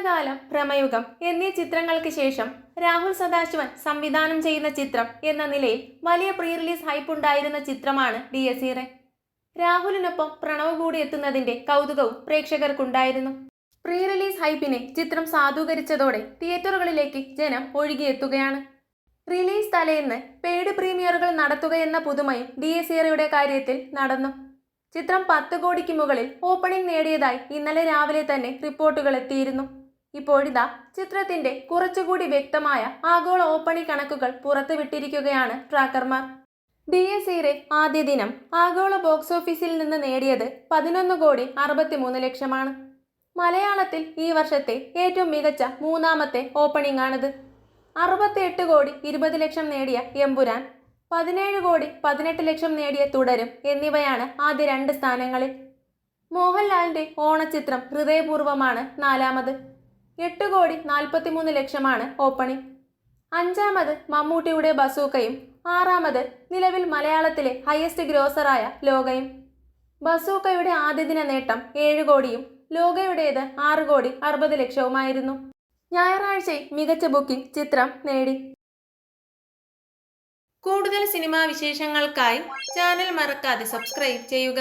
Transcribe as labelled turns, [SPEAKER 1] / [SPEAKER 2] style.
[SPEAKER 1] ഭൂതകാലം പ്രമയുഗം എന്നീ ചിത്രങ്ങൾക്ക് ശേഷം രാഹുൽ സദാശിവൻ സംവിധാനം ചെയ്യുന്ന ചിത്രം എന്ന നിലയിൽ വലിയ പ്രീ റിലീസ് ഹൈപ്പ് ഉണ്ടായിരുന്ന ചിത്രമാണ് ഡി എസ് ഇറെ രാഹുലിനൊപ്പം പ്രണവ് കൂടി എത്തുന്നതിന്റെ കൗതുകവും പ്രേക്ഷകർക്കുണ്ടായിരുന്നു. പ്രീ റിലീസ് ഹൈപ്പിനെ ചിത്രം സാധൂകരിച്ചതോടെ തിയേറ്ററുകളിലേക്ക് ജനം ഒഴുകിയെത്തുകയാണ്. റിലീസ് തലേന്ന് പെയ്ഡ് പ്രീമിയറുകൾ നടത്തുകയെന്ന പുതുമയും ഡി എസ് ഇറയുടെ കാര്യത്തിൽ നടന്നു. ചിത്രം പത്ത് കോടിക്ക് മുകളിൽ ഓപ്പണിംഗ് നേടിയതായി ഇന്നലെ രാവിലെ തന്നെ റിപ്പോർട്ടുകൾ എത്തിയിരുന്നു. ഇപ്പോഴിതാ ചിത്രത്തിന്റെ കുറച്ചുകൂടി വ്യക്തമായ ആഗോള ഓപ്പണി കണക്കുകൾ പുറത്തുവിട്ടിരിക്കുകയാണ് ട്രാക്കർമാർ. ഡി എസ് ഇറെ ആദ്യ ദിനം ആഗോള ബോക്സ് ഓഫീസിൽ നിന്ന് നേടിയത് പതിനൊന്ന് കോടി അറുപത്തിമൂന്ന് ലക്ഷമാണ്. മലയാളത്തിൽ ഈ വർഷത്തെ ഏറ്റവും മികച്ച മൂന്നാമത്തെ ഓപ്പണിംഗ് ആണിത് അറുപത്തിയെട്ട് കോടി ഇരുപത് ലക്ഷം നേടിയ എമ്പുരാൻ പതിനേഴ് കോടി പതിനെട്ട് ലക്ഷം നേടിയ തുടരും എന്നിവയാണ് ആദ്യ രണ്ട് സ്ഥാനങ്ങളിൽ. മോഹൻലാലിന്റെ ഓണച്ചിത്രം ഹൃദയപൂർവമാണ് നാലാമത്. എട്ട് കോടി നാൽപ്പത്തിമൂന്ന് ലക്ഷമാണ് ഓപ്പണിംഗ്. അഞ്ചാമത് മമ്മൂട്ടിയുടെ ബസൂക്കയും ആറാമത് നിലവിൽ മലയാളത്തിലെ ഹയസ്റ്റ് ഗ്രോസറായ ലോകയും. ബസൂക്കയുടെ ആദ്യ ദിന നേട്ടം ഏഴ് കോടിയും ലോകയുടേത് ആറ് കോടി അറുപത് ലക്ഷവുമായിരുന്നു. ഞായറാഴ്ചയിൽ മികച്ച ബുക്കിംഗ് ചിത്രം നേടി. കൂടുതൽ സിനിമാ വിശേഷങ്ങൾക്കായി ചാനൽ മറക്കാതെ സബ്സ്ക്രൈബ് ചെയ്യുക.